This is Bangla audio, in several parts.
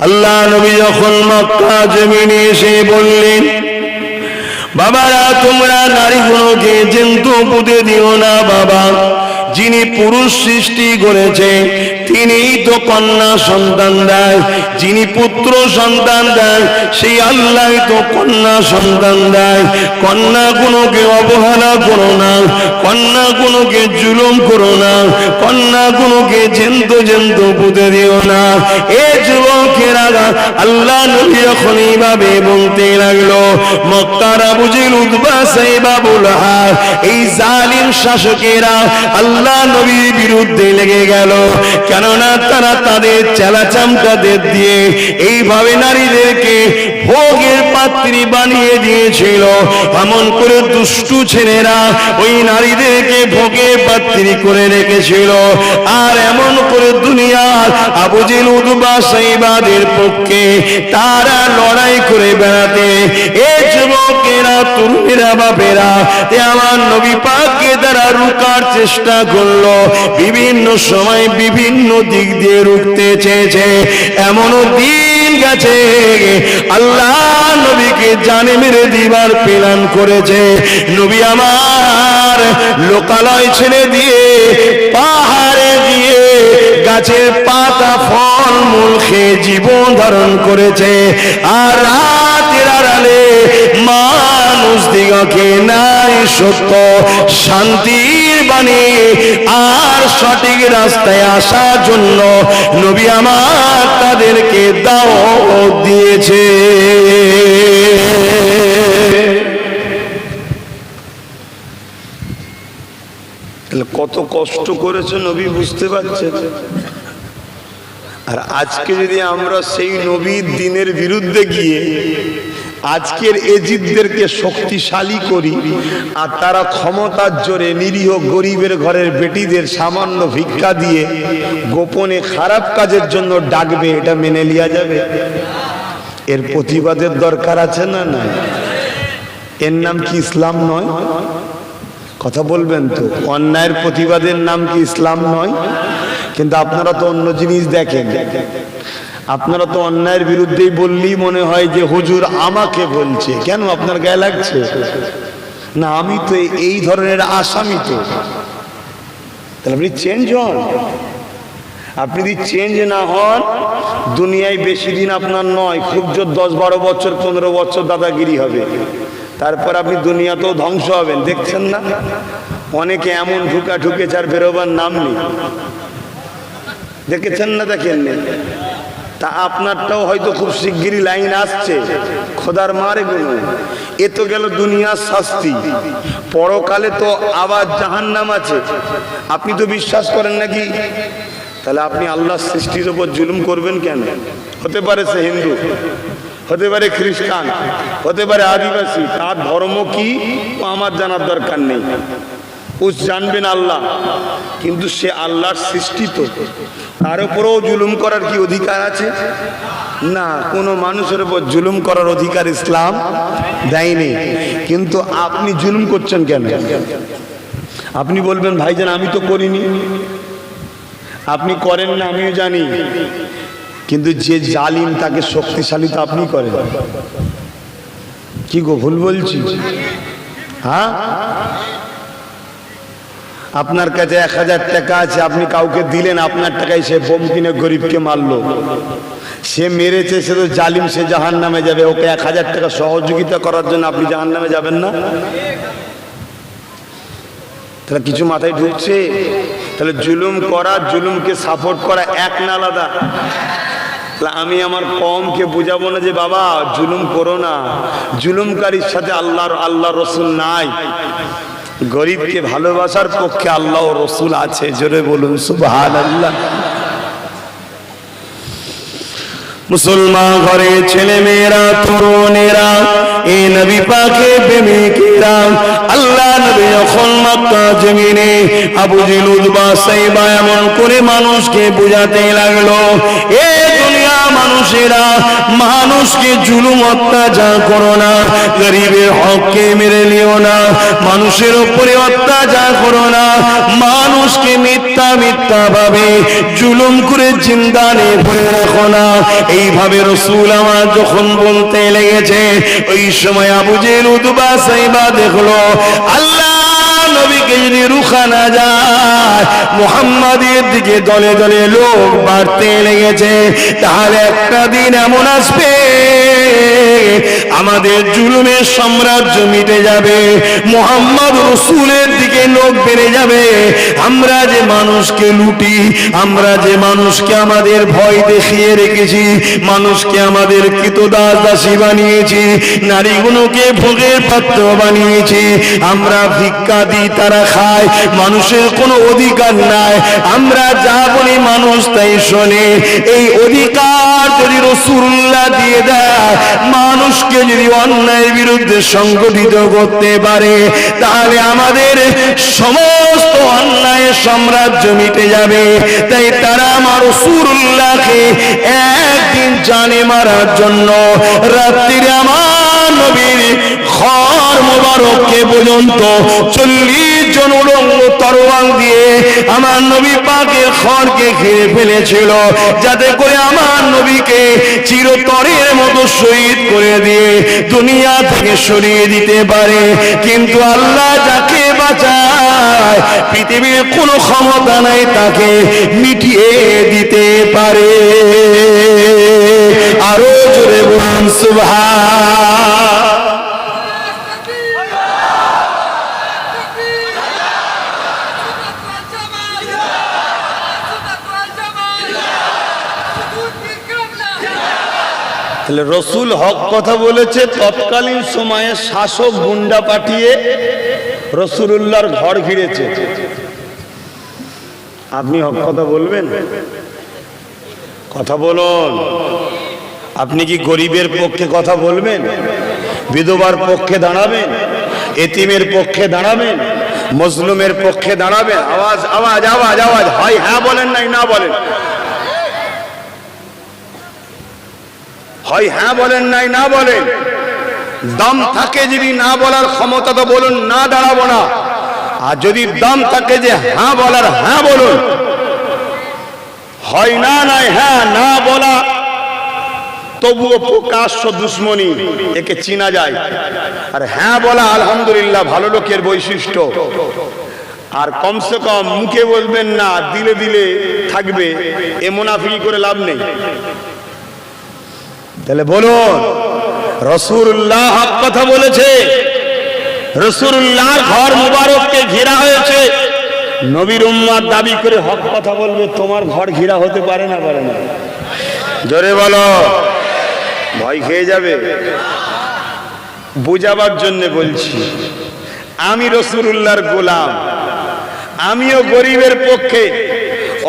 আল্লাহ নবী যখন মক্কা জমিনে এসে বললেন, বাবারা, তোমরা নারীগুলোকে জন্তু পুঁতে দিও না বাবা। যিনি পুরুষ সৃষ্টি করেছে তিনিই তো কন্যা সন্তান দেয়, যিনি পুত্র সন্তান দেয়, সেই আল্লাহ তো কন্যা সন্তান দেয়। কন্যাগুলোকে অবহেলা করো না কন্যাগুলোকে জুলুম করো না কন্যাগুলোকে জেন্ত জেন্ত পুঁতে দিও না। এ যুবকেরা আল্লাহ নবী যখন এইভাবে বলতে লাগল মক্কার আবুজিল উদ্বা সাইবাবুল হার, এই জালিম শাসকেরা আল্লাহ নবীর বিরুদ্ধে লেগে গেল। কেননা তারা তাদের চেলাচামটাদের দিয়ে এইভাবে নারীদেরকে ভোগের পাত্রী বানিয়ে দিয়েছিল। এমন করে দুষ্টু ছেলেরা ওই নারীদেরকে ভোগের পাত্রী করে রেখেছিল। আর এমন করে দুনিয়ার আবুজিল উদ্বা সাইবাদের পক্ষে তারা লড়াই করে বেড়াতে, এ যুবকেরা, তরুণেরা, বাপেরা তে আমার নবী পাককে তারা রুকার চেষ্টা করল। বিভিন্ন সময় বিভিন্ন দিক দিয়ে রুখতে চেয়েছে। এমনও দিন গেছে। আল্লাহ নবীকে জানে মেরে দিবার করেছে। নবী আমার লোকালয় ছেড়ে দিয়ে, পাহাড়ে দিয়ে, গাছের পাতা, ফল, মূল খেয়ে জীবন ধারণ করেছে। আর রাতের আড়ালে মানুষ দিগকে নাই সত্য? শান্তির বাণী আর সঠিক রাস্তায় আসার জন্য নবী আমার তাদেরকে দাও দিয়েছে। কত কষ্ট করেছে নবী বুঝতে পারছেন? আর আজকে যদি আমরা সেই নবীর দিনের বিরুদ্ধে গিয়ে আজকের এজিদদেরকে শক্তিশালী করি আর তারা ক্ষমতার জোরে নিরীহ গরিবের ঘরের বেটিদের সামান্য ভিক্ষা দিয়ে গোপনে খারাপ কাজের জন্য ডাকবে, এটা মেনে লিয়া যাবে। এর প্রতিবাদের দরকার আছে না না এর নাম কি ইসলাম নয়? কথা বলবেন তো। অন্যায়ের প্রতিবাদের নাম কি ইসলাম নয়? কিন্তু আপনারা তো অন্য জিনিস দেখেন। আপনারা তো অন্যায়ের বিরুদ্ধেই বললেই মনে হয় যে হুজুর আমাকে বলছে। কেন আপনার গায়ে লাগছে? না, আমি তো এই ধরনের আসামি তো। তাহলে আপনি চেঞ্জ হন। আপনি যদি চেঞ্জ না হন, দুনিয়ায় বেশি দিন আপনার নয়, খুব জোর দশ বারো বছর, পনেরো বছর দাদাগিরি হবে। তারপর আপনি দুনিয়াতেও ধ্বংস হবেন, দেখছেন না? অনেকে এমন ঢুকা ঢুকেছে আর বেরোবার নাম নেই। দেখেছেন না দেখেন তা আপনারটাও হয়তো খুব শিগগিরই লাইন আসছে। খোদার মারে গুলো এ তো গেল দুনিয়ার শাস্তি। পরকালে তো আবার জাহান্নাম আছে। আপনি তো বিশ্বাস করেন নাকি? তাহলে আপনি আল্লাহর সৃষ্টির ওপর জুলুম করবেন কেন? হতে পারে সে হিন্দু, হতে পারে খ্রিস্টান, হতে পারে আদিবাসী। তার ধর্ম কি? আমার জানার দরকার নেই। উস জানবেন আল্লাহ। কিন্তু সে আল্লাহর সৃষ্টি তো। তার উপরেও জুলুম করার কি অধিকার আছে? না, কোনো মানুষের উপর জুলুম করার অধিকার ইসলাম দেয়নি। কিন্তু আপনি জুলুম করছেন কেন? আপনি বলবেন, ভাইজান, আমি তো করিনি। আপনি করেন না, আমিও জানি। কিন্তু যে জালিম, তাকে শক্তিশালী তো আপনি করেন। কি গো, ভুল বলছি? হ্যাঁ? আপনার কাছে এক হাজার টাকা আছে, আপনি কাউকে দিলেন, আপনার টাকায় সে বোম কিনে গরিবকে মারলো। সে মেরেছে, সে তো জালিম, সে জাহান নামে যাবে। ওকে এক হাজার টাকা সহযোগিতা করার জন্য আপনি জাহান নামে যাবেন না? তাহলে কিছু মাথায় ঢুকছে? তাহলে জুলুম করা, জুলুমকে সাপোর্ট করা এক না আলাদা। আমি আমার কমকে বুঝাবো না যে, বাবা, জুলুম করো না। জুলুমকারীর সাথে আল্লাহর আল্লাহ রসুল নাই। গরিবকে ভালোবাসার পক্ষে আল্লাহ রসুল আছে, জোরে বলুন সুবহান আল্লাহ মুসলমান ঘরে ছেলে মেয়েরা তরুণেরা এ নবী পাকে প্রেমিকেরা, আল্লাহ নবী যখন মক্কা জমিনে আবু এমন করে মানুষকে বুঝাতে লাগল, এ মানুষেরা, মানুষকে জুলুম অত্যাচার করো না, গরিবের হককে মেরে নিও না, মানুষের উপরে অত্যাচার করো না, মানুষকে মিথ্যা মিথ্যা ভাবে জুলুম করে জিন্দানে ভরে রাখো না। এইভাবে রসুল আমার যখন বলতে লেগেছে, ওই সময় আবু জেল উদবা সাইবা দেখল, আল্লাহ নবীকে যদি রুখা না যায়। মোহাম্মদের দিকে দলে দলে লোক বাড়তে লেগেছে। তাহলে একটা দিন এমন আসবে আমাদের জুলুমের সাম্রাজ্য মিটে যাবে, মোহাম্মদ রসুলের দিকে লোক বেড়ে যাবে। আমরা যে মানুষকে লুটি, আমরা যে মানুষকে আমাদের ভয় দেখিয়ে রেখেছি, মানুষকে আমাদের কৃতদাস দাসী বানিয়েছি, নারীগুলোকে ভোগের পাত্র বানিয়েছি, আমরা ভিক্ষা দিই, তারা খায়, মানুষের কোনো অধিকার নাই, আমরা যা বলি মানুষ তাই শোনে। এই অধিকার যদি রসুল্লাহ দিয়ে দেয় মানুষকে যদি অন্যায়ের বিরুদ্ধে সংগঠিত করতে পারে, তাহলে আমাদের সমস্ত অন্যায়ের সাম্রাজ্য মিটে যাবে। তাই তারা আমার সুরুল্লাহকে একদিন জানে মারার জন্য, রাত্রির আমার নবীর খর চল্লিশ জন দিয়ে আমার নবী পাকের খড়কে ঘিরে ফেলেছিল, যাতে করে আমার নবীকে দুনিয়া থেকে সরিয়ে দিতে পারে। কিন্তু আল্লাহ যাকে বাঁচায়, পৃথিবীর কোনো ক্ষমতা নাই তাকে মিটিয়ে দিতে পারে। আরও জোরে বলুন, সুবহান। তাহলে রসুল হক কথা বলেছে, তৎকালীন সময়ে শাসক গুন্ডা পাঠিয়ে রসুলুল্লাহর ঘর ঘিরেছে। আপনি হক কথা বলবেন? কথা বলুন। আপনি কি গরিবের পক্ষে কথা বলবেন? বিধবার পক্ষে দাঁড়াবেন? এতিমের পক্ষে দাঁড়াবেন? মজলুমের পক্ষে দাঁড়াবেন? আওয়াজ আওয়াজ আওয়াজ আওয়াজ। হয় হ্যাঁ বলেন নাই, না বলেন। হয় হ্যাঁ বলেন নাই, না বলেন। দম থাকে যদি না বলার ক্ষমতা তো বলুন, না দাঁড়াবো না। আর যদি দম থাকে যে হ্যাঁ বলার হ্যাঁ বলুন। হয় না নাই হ্যাঁ না বলা, তবুও প্রকাশ্য দুশ্মনী, একে চিনা যায়। আর হ্যাঁ বলা, আলহামদুলিল্লাহ, ভালো লোকের বৈশিষ্ট্য। আর কমসে কম মুখে বলবেন না, দিলে দিলে থাকবে, এ মুনাফিকি করে লাভ নেই। তাহলে বলুন রসুল্লাহ হক কথা বলেছে রসুল্লাহর ঘর মুবারককে ঘেরা হয়েছে, নবীর উম্মার দাবি করে হক কথা বলবে, তোমার ঘর ঘেরা হতে পারে না পারে না। জোরে বলো, ভয় খেয়ে যাবে। বুঝাবার জন্য বলছি, আমি রসুল্লাহর গোলাম, আমিও গরিবের পক্ষে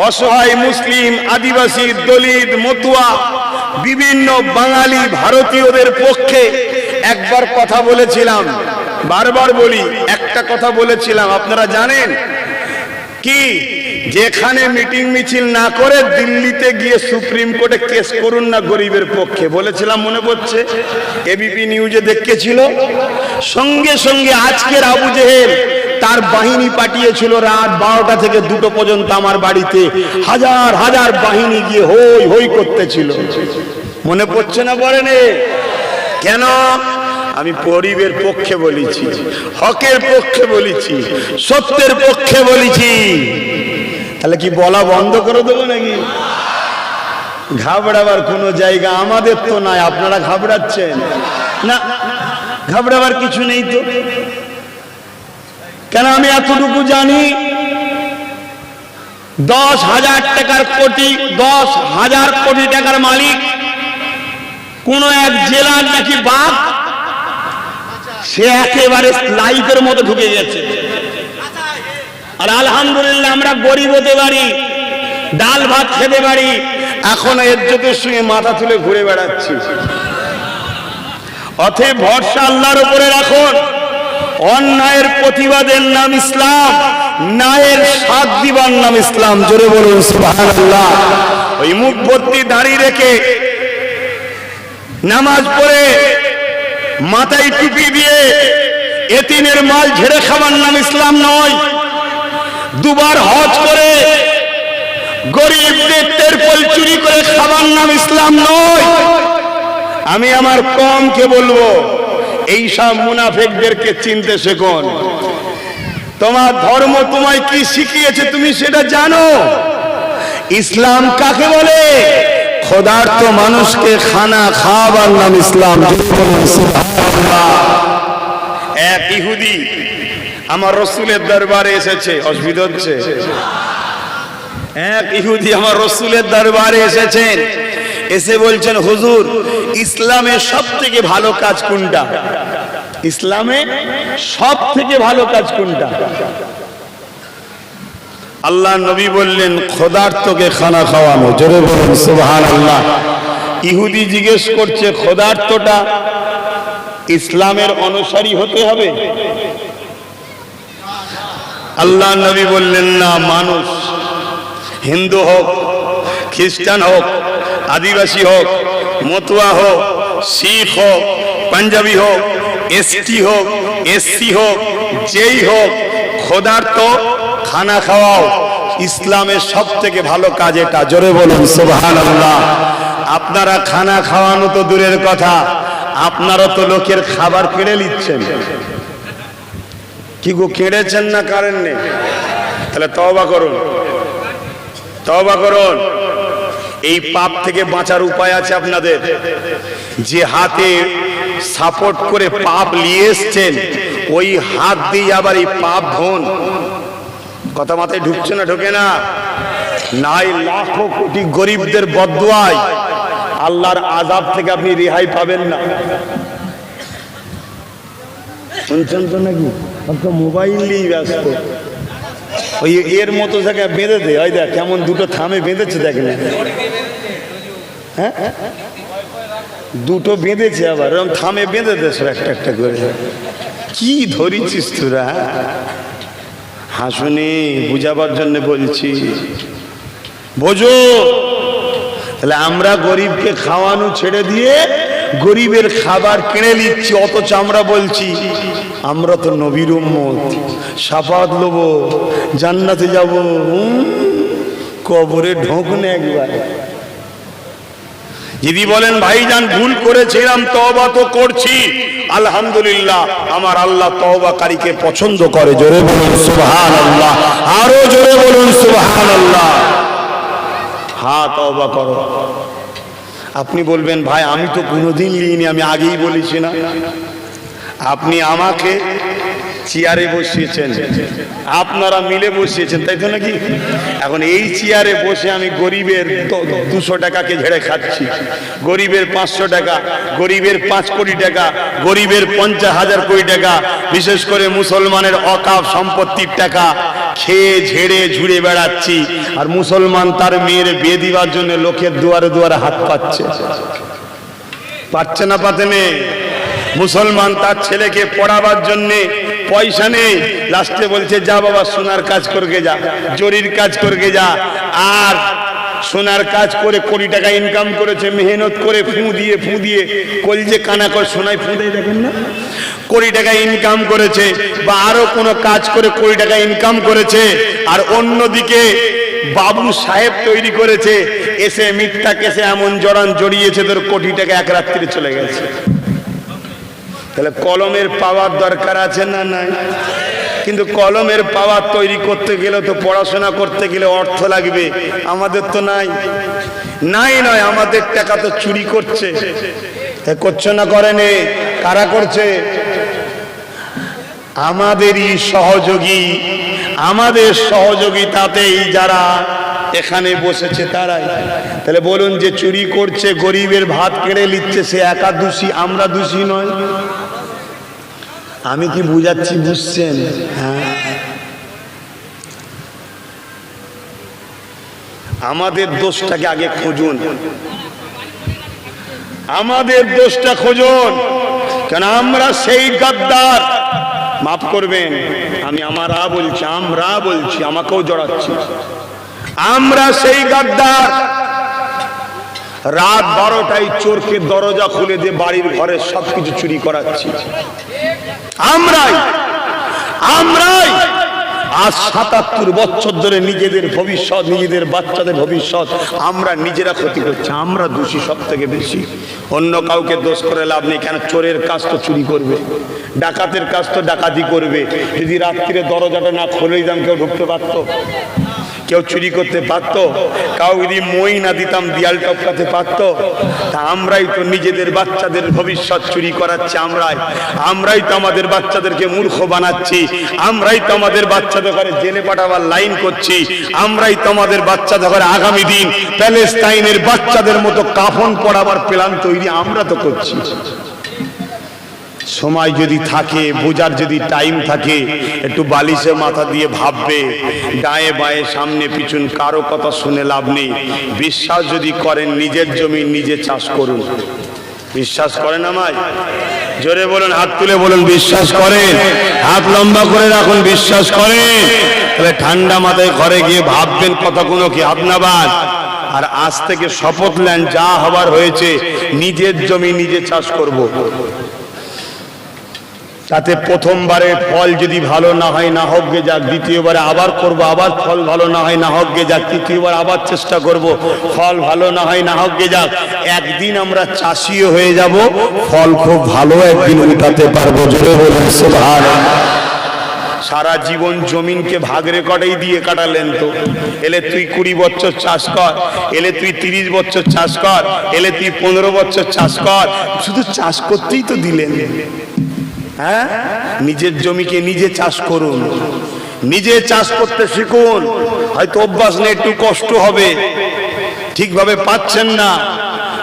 অসহায় মুসলিম, আদিবাসী, দলিত, মতুয়া বিভিন্ন বাঙালি ভারতীয়দের পক্ষে একবার কথা বলেছিলাম। বারবার বলি, একটা কথা বলেছিলাম, আপনারা জানেন? কি? যেখানে মিটিং মিছিল না করে দিল্লিতে গিয়ে সুপ্রিম কোর্টে কেস করুন না গরিবের পক্ষে, বলেছিলাম মনে পড়ছে? এবিপি নিউজে দেখেছিল। সঙ্গে সঙ্গে আজকের আবু জেহেল তার বাহিনী পাঠিয়েছিল রাত বারোটা থেকে দুটো পর্যন্ত আমার বাড়িতে। হাজার হাজার বাহিনী গিয়ে হই হই করতেছিল। মনে পড়ছে না বলেন কেন? আমি গরিবের পক্ষে বলেছি, হকের পক্ষে বলেছি, সত্যের পক্ষে বলেছি। তাহলে কি বলা বন্ধ করে দেবো নাকি? ঘাবড়াবার কোনো জায়গা আমাদের তো নাই, আপনারা ঘাবড়াচ্ছেন। না, ঘাবড়াবার কিছু নেই তো। কেন আমি এতটুকু জানি? দশ হাজার টাকার কোটি, দশ হাজার কোটি টাকার মালিক কোন এক জেলার নাকি বাপ সে একেবারে লাইফের মতো ঢুকে গেছে। আর আলহামদুলিল্লাহ আমরা গরিব হতে পারি, ডাল ভাত খেতে পারি, এখন এজ্জতের সঙ্গে মাথা তুলে ঘুরে বেড়াচ্ছি। অথে ভরসা আল্লাহর উপরে রাখুন। অন্যায়ের প্রতিবাদের নাম ইসলাম, ন্যায়ের সাথ দিবার নাম ইসলাম, জোরে বলুন, সুবহানাল্লাহ। ওই মুখ দাঁড়িয়ে রেখে নামাজ পড়ে মাথায় টুপি দিয়ে মাল ঝেড়ে খাবার নাম ইসলাম নয়। দুবার হজ করে গরিবদের তেরপল চুরি করে খাবার নাম ইসলাম নয়। আমি আমার কমকে বলব এই সব মুনাফেকদেরকে চিনতে শেখুন তোমার ধর্ম তোমায় কি শিখিয়েছে তুমি সেটা জানো? ইসলাম কাকে বলে? খোদার্থ মানুষকে খানা খাওয়াবার নাম ইসলাম। এক ইহুদি আমার রসুলের দরবারে এসেছে, অসুবিধা হচ্ছে? এক ইহুদি আমার রসুলের দরবারে এসেছেন, এসে বলছেন, হুজুর ইসলামে সব থেকে ভালো কাজ কোনটা? ইসলামে সব থেকে ভালো কাজ কোনটা? আল্লাহ নবী বললেন, খোদার্থকে খানা খাওয়ানো। জোরে বলুন সুবহান আল্লাহ ইহুদি জিজ্ঞেস করছে, খোদার্থটা ইসলামের অনুসারী হতে হবে? আল্লাহ নবী বললেন, না, মানুষ হিন্দু হোক, খ্রিস্টান হোক, আদিবাসী হোক মতুয়া হোক শিখ হোক পাঞ্জাবি হোক এসটি হোক এসসি হোক যেই হোক খোদার তো খানা খাওয়াও। ইসলামের সব থেকে ভালো কাজ এটা, জোরে বলুন সুবহান আপনারা খানা খাওয়ানো তো দূরের কথা, আপনারা তো লোকের খাবার কেড়ে নিচ্ছেন। কি গো, কেড়েছেন না কারেন নেই তাহলে তবা করুন। তবা করুন। এই পাপ থেকে বাঁচার উপায় আছে আপনাদের। যে হাতে সাপোর্ট করে পাপ নিয়ে এসছেন, ওই হাত দিয়ে আবার এই পাপ ধন। কথা মাথায় ঢুকছে না, ঢোকে না? নাই, লাখো কোটি গরিবদের বদুয়ায় আল্লাহর আজাব থেকে আপনি রেহাই পাবেন না। শুনছেন তো নাকি? মোবাইল নিয়েই ব্যস্ত। ওই এর মতো জায়গায় বেঁধে দে। ওই দেখ, কেমন দুটো থামে বেঁধেছে, দেখ না। হ্যাঁ? দুটো বেঁধেছে আবার এরকম থামে বেঁধে দে একটা একটা করে। কি ধরিছিস তোরা? হাসুনি, বুঝাবার জন্য বলছি। বোঝো, তাহলে আমরা গরিবকে খাওয়ানো ছেড়ে দিয়ে গরিবের খাবার কিনে নিচ্ছি, অথচ আমরা বলছি, আমরা তো নবীর উম্মত, সাফাত লব, জান্নাতে যাব। কবরে ঢোকনে একবার। যদি বলেন, ভাইজান, ভুল করেছিলাম, তওবা তো করছি। আলহামদুলিল্লাহ, আমার আল্লাহ তওবাকারীকে পছন্দ করে। জোরে বলুন, সুবহানাল্লাহ। আরও জোরে বলুন, সুবহানাল্লাহ। হ্যাঁ তওবা করো। আপনি বলবেন, ভাই, আমি তো কোনোদিন লিইনি আমি আগেই বলেছি না। আপনি আমাকে চেয়ারে বসিয়েছেন। আপনারা মিলে বসিয়েছেন, তাই তো নাকি? এখন এই চেয়ারে বসে আমি গরিবের দুশো টাকাকে ঝেড়ে খাচ্ছি। গরিবের পাঁচশো টাকা, গরিবের পাঁচ কোটি টাকা, গরিবের পঞ্চাশ হাজার কোটি টাকা, বিশেষ করে মুসলমানের অকাপ সম্পত্তির টাকা খেয়ে ঝেড়ে ঝুড়ে বেড়াচ্ছি। আর মুসলমান তার মেয়ের বিয়ে দিবার জন্য লোকের দুয়ারে দুয়ারে হাত পাচ্ছে। পাচ্ছে না পাতে মেয়ে? মুসলমান তার ছেলেকে পড়াবার জন্যে পয়সা নেই। লাস্টে বলছে, যা বাবা, সোনার কাজ করকে যা, জরির কাজ করকে যা। আর সোনার কাজ করে কোটি টাকা ইনকাম করেছে, মেহনত করে ফু দিয়ে ফু দিয়ে কলজে কানা করে সোনায় ফু দেয়, দেখেন না? কোটি টাকা ইনকাম করেছে বা আরও কোনো কাজ করে কোটি টাকা ইনকাম করেছে, আর অন্যদিকে বাবু সাহেব তৈরি করেছে, এসে মিথ্যা কেসে এমন জড়ান জড়িয়েছে, তোর কোটি টাকা এক রাত্রিরে চলে গেছে। তাহলে কলমের পাওয়ার দরকার আছে না নাই? কিন্তু কলমের পাওয়ার তৈরি করতে গেলে তো পড়াশোনা করতে গেলে অর্থ লাগবে। আমাদের তো নাই। নাই নয়, আমাদের টাকা তো চুরি করছে। করছে না করেনি? কারা করছে? আমাদেরই সহযোগী। আমাদের সহযোগিতাতেই যারা এখানে বসেছে তারাই। তাহলে বলুন যে চুরি করছে, গরিবের ভাত কেড়ে নিচ্ছে, সে একা দোষী আমরা দোষী নয়। আমি কি বুঝাচ্ছি, বুঝছেন? হ্যাঁ। আমাদের দোষটাকে আগে খুঁজুন। আমাদের দোষটা খুঁজুন। কেন আমরা সেই গাদ্দার। মাফ করবেন, আমি আমারা বলছি আমরা বলছি, আমাকেও জড়াচ্ছি। আমরা সেই গাদ্দার। রাত বারোটায় চোরকে দরজা খুলে দিয়ে বাড়ির ঘরের সবকিছু চুরি করাচ্ছি। আমরাই আমরাই আজ সাতাত্তর বছর ধরে নিজেদের ভবিষ্যৎ, নিজেদের বাচ্চাদের ভবিষ্যৎ, আমরা নিজেরা ক্ষতি করছি, আমরা দোষী সব থেকে বেশি। অন্য কাউকে দোষ করে লাভ নেই, কেন চোরের কাজ তো চুরি করবে, ডাকাতের কাজ তো ডাকাতি করবে। যদি রাত্রিরে দরজাটা না খুলে দাম কেউ ঢুকতে পারতো। কেউ চুরি করতে পারত কাউ যদি মই না দিতাম, দিয়াল টপকাতে পারত, তা আমরাই তো নিজেদের বাচ্চাদের ভবিষ্যৎ চুরি করাচ্ছি আমরাই। আমরাই তো আমাদের বাচ্চাদেরকে মূর্খ বানাচ্ছি, আমরাই তো আমাদের বাচ্চাদের ঘরে জেলে পাঠাবার লাইন করছি, আমরাই তো আমাদের বাচ্চাদের ঘরে আগামী দিন প্যালেস্তাইনের বাচ্চাদের মতো কাফন পড়াবার প্ল্যান তৈরি আমরা তো করছি। সময় যদি থাকে, বোঝার যদি টাইম থাকে, একটু বালিশে মাথা দিয়ে ভাববে ডায়ে বায়ে সামনে পিছন কারও কথা শুনে লাভ নেই। বিশ্বাস যদি করেন, নিজের জমি নিজে চাষ করুন। বিশ্বাস করেন আমায়? জোরে বলুন, হাত তুলে বলুন, বিশ্বাস করেন? হাত লম্বা করে রাখুন, বিশ্বাস করেন? তাহলে ঠান্ডা মাথায় ঘরে গিয়ে ভাববেন কতগুলো কি আপনাবাদ আর আজ থেকে শপথ নেন, যা হবার হয়েছে, নিজের জমি নিজে চাষ করব। তাতে প্রথমবারে ফল যদি ভালো না হয়, না হোক গে যাক দ্বিতীয়বারে আবার করব, আবার ফল ভালো না হয়, না হোক গে যাক তৃতীয়বার আবার চেষ্টা করব, ফল ভালো না হয়, না হোক গে যাক একদিন আমরা চাষিও হয়ে যাব, ফল খুব ভালো একদিন উঠাতে পারব, জোরে বলুন। সারা জীবন জমিনকে ভাগ রেকর্ডেই দিয়ে কাটালেন তো এলে তুই কুড়ি বছর চাষ কর, এলে তুই তিরিশ বছর চাষ কর, এলে তুই পনেরো বছর চাষ কর, শুধু চাষ করতেই তো দিলেন হ্যাঁ? নিজের জমিকে নিজে চাষ করুন। নিজে চাষ করতে শিখুন। হয়তো অভ্যাস নেই, একটু কষ্ট হবে। ঠিকভাবে পাচ্ছেন না।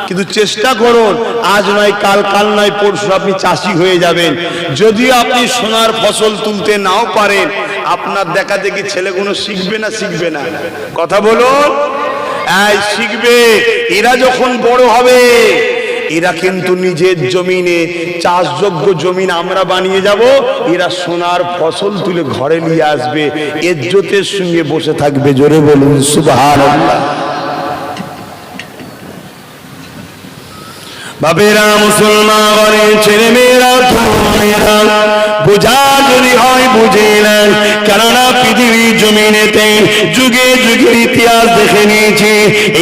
কিন্তু চেষ্টা করুন। আজ নয়, কাল কাল নয়, পরশু আপনি চাষি হয়ে যাবেন। যদিও আপনি সোনার ফসল তুলতে নাও পারেন, আপনার দেখা দেখি ছেলেগুলো শিখবে না শিখবে না? কথা বলুন। শিখবে। এরা যখন বড় হবে এরা কিন্তু নিজের জমিনে চাষযোগ্য জমিন আমরা বানিয়ে যাব। এরা সোনার ফসল তুলে ঘরে নিয়ে আসবে এজ্জতের সঙ্গে বসে থাকবে। জোরে বলুন, সুবহানাল্লাহ। বাপেরা মুসলমান ঘরে ছেলে মেয়েরা মেয়েরা বোঝা যদি হয় বুঝে নেন, কেননা পৃথিবীর জমিনেতে যুগে যুগে ইতিহাস দেখে নিয়েছি,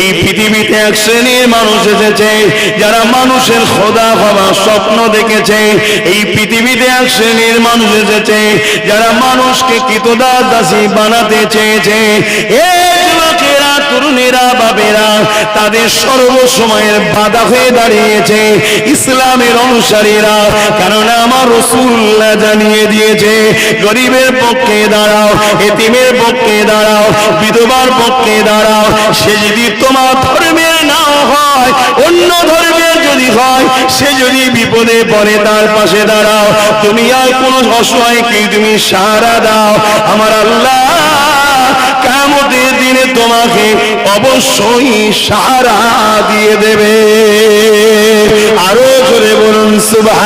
এই পৃথিবীতে এক শ্রেণির মানুষ এসেছে, যারা মানুষের খোদা হওয়ার স্বপ্ন দেখেছে, এই পৃথিবীতে এক শ্রেণির মানুষ এসেছে, যারা মানুষকে কৃতদাস দাসী বানাতে চেয়েছে। এ যুবকেরা তরুণেরা বাবেরা তাদের সর্বসময়ের বাধা হয়ে দাঁড়িয়েছে ইসলামের অনুসারীরা। কেননা আমার রসুল্লাহ জানিয়ে দিয়েছে, গরিবের পক্ষে দাঁড়াও, এতিমের পক্ষে দাঁড়াও, বিধবার পক্ষে দাঁড়াও, সে যদি তোমার ধর্মের না হয়, অন্য ধর্মের যদি হয়, সে যদি বিপদে পড়ে তার পাশে দাঁড়াও। তুমি আর কোনো অসহায়কে তুমি সাহারা দাও। আমার আল্লাহ তোমাকে অবশ্যই সারা দিয়ে দেবে। আরও জোরে বলুন সুভা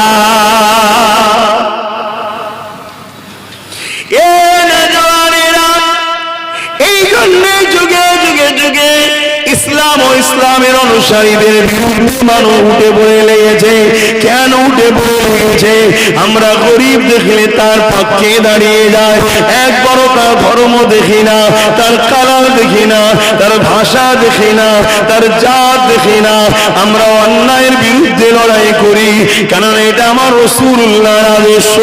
ইসলাম ও ইসলামের অনুসারীদের মানুষ উঠে পড়ে লেগেছে। কেন উঠে পড়ে লেগেছে? আমরা গরিব দেখলে তার পক্ষে দাঁড়িয়ে যায়। এক বড় তার ধর্ম দেখি না, তার কালার দেখি না, তার ভাষা দেখি না, তার জাত দেখি না। আমরা অন্যায়ের বিরুদ্ধে লড়াই করি কারণ এটা আমার রসুল্লাহ আদর্শ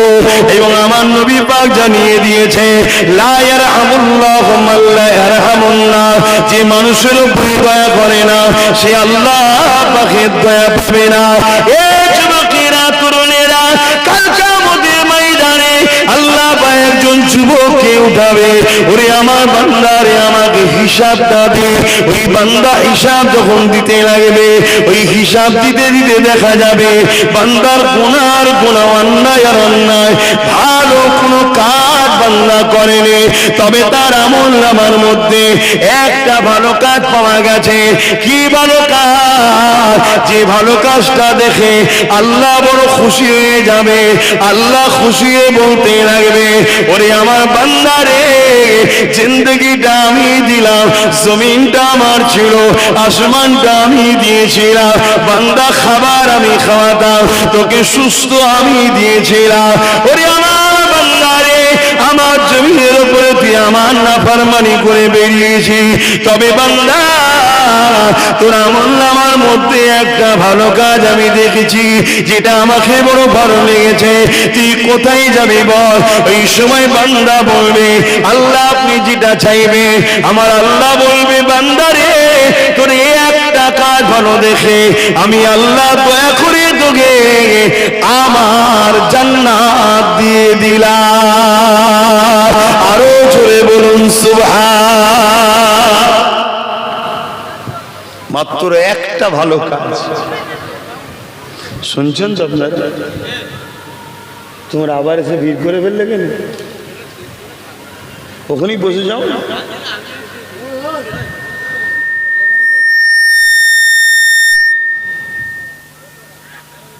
এবং আমার নবী পাক জানিয়ে দিয়েছে লায়ার আমুল্লাহ মাল্লাহ যে মানুষের উপরে দয়া করে না, সে আল্লাহ পাখের দয়া পাবে না। যুবকেরা, তরুণেরা কালকা মধ্যে ময়দানে আল্লাহ একজন যুবককে উঠাবে। ওরে আমার বান্দারে আমাকে হিসাব দাবে। ওই বান্দা হিসাব যখন দিতে লাগবে, ওই হিসাব দিতে দিতে দেখা যাবে, বান্দার গুনার গুণা অন্যায় আর অন্যায়। ভালো কোনো কাজ বান্দা করেনি, তবে তার আমল নামার মধ্যে একটা ভালো কাজ পাওয়া গেছে। কি ভালো কাজ? যে ভালো কাজটা দেখে আল্লাহ বড় খুশি হয়ে যাবে, আল্লাহ খুশি হয়ে বলতে লাগবে, ওরে আমার বান্দারে জিন্দগিটা আমি দিলাম, জমিনটা আমার ছিল, আসমানটা আমি দিয়েছিলাম, বান্দা খাবার আমি খাওয়াতাম, তোকে সুস্থ আমি দিয়েছিলাম। ওরে আমার বান্দা রে, আমার জমিনের উপরে তুই আমার নাফারমানি করে বেরিয়েছি তবে বান্দা তোর আমল মধ্যে একটা ভালো কাজ আমি দেখেছি, যেটা আমাকে বড় ভালো লেগেছে। তুই কোথায় যাবি বল? ওই সময় বান্দা বলবে, আল্লাহ, আপনি যেটা চাইবে আমার আল্লাহ বলবে বান্দারে তোর একটা কাজ ভালো দেখে, আমি আল্লাহ দয়া করে তোকে আমার জান্নাত দিয়ে দিলাম। আরও জোরে বলুন, সুবহান। মাত্র একটা ভালো কাজ। শুনছেন তো আপনারা? তোমরা আবার এসে ভিড় করে ফেললে কেন? ওখানেই বসে যাও। না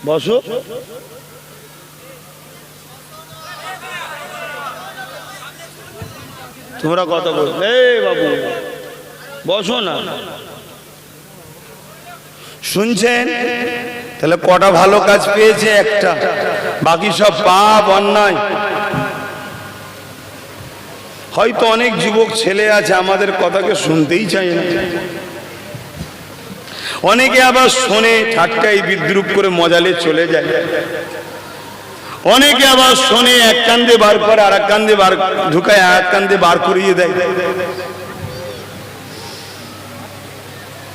বসো। তোমরা কথা বল। এই বাবু, বসো না। শুনছেন? তাহলে কটা ভালো কাজ পেয়েছে একটা। বাকি সব পাপ, অন্যায়। হয়তো অনেক যুবক ছেলে আছে, আমাদের কথাকে শুনতেই চায় না। অনেকে আবার শোনে ঠাট্টাই বিদ্রুপ করে মজালে চলে যায়। অনেকে আবার শোনে, এক কান্দে বার করে, আর এক কান্দে বার ঢুকায় এক কান্দে বার করিয়ে দেয়।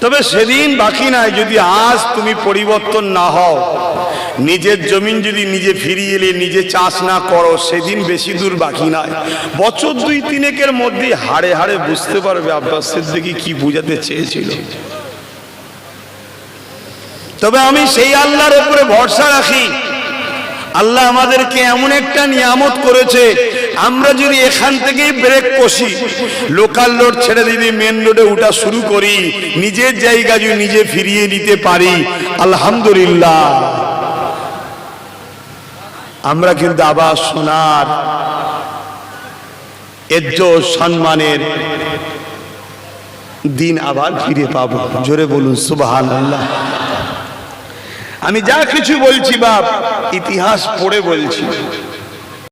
তবে সেদিন বাকি নাই যদি আজ তুমি পরিবর্তন না হও। নিজের জমিন যদি নিজে ফিরিয়ে এলে, নিজে চাষ না করো, সেদিন বেশি দূর বাকি নাই। বছর দুই তিনেকের মধ্যে হাড়ে হাড়ে বুঝতে পারবে আব্বাস দিকে কি বুঝাতে চেয়েছিল। তবে আমি সেই আল্লাহর উপরে ভরসা রাখি। আল্লাহ আমাদেরকে এমন একটা নিয়ামত করেছে, আমরা যদি এখান থেকেই ব্রেক কষি লোকাল রোড ছেড়ে যদি মেন রোডে উঠা শুরু করি, নিজের জায়গা যদি নিজে ফিরিয়ে নিতে পারি, আলহামদুলিল্লাহ। আমরা কিন্তু আবার সোনার এজ্জ সম্মানের দিন আবার ফিরে পাবো। জোরে বলুন সুবাহান আল্লাহ আমি যা কিছু বলছি বাপ ইতিহাস পড়ে বলছি।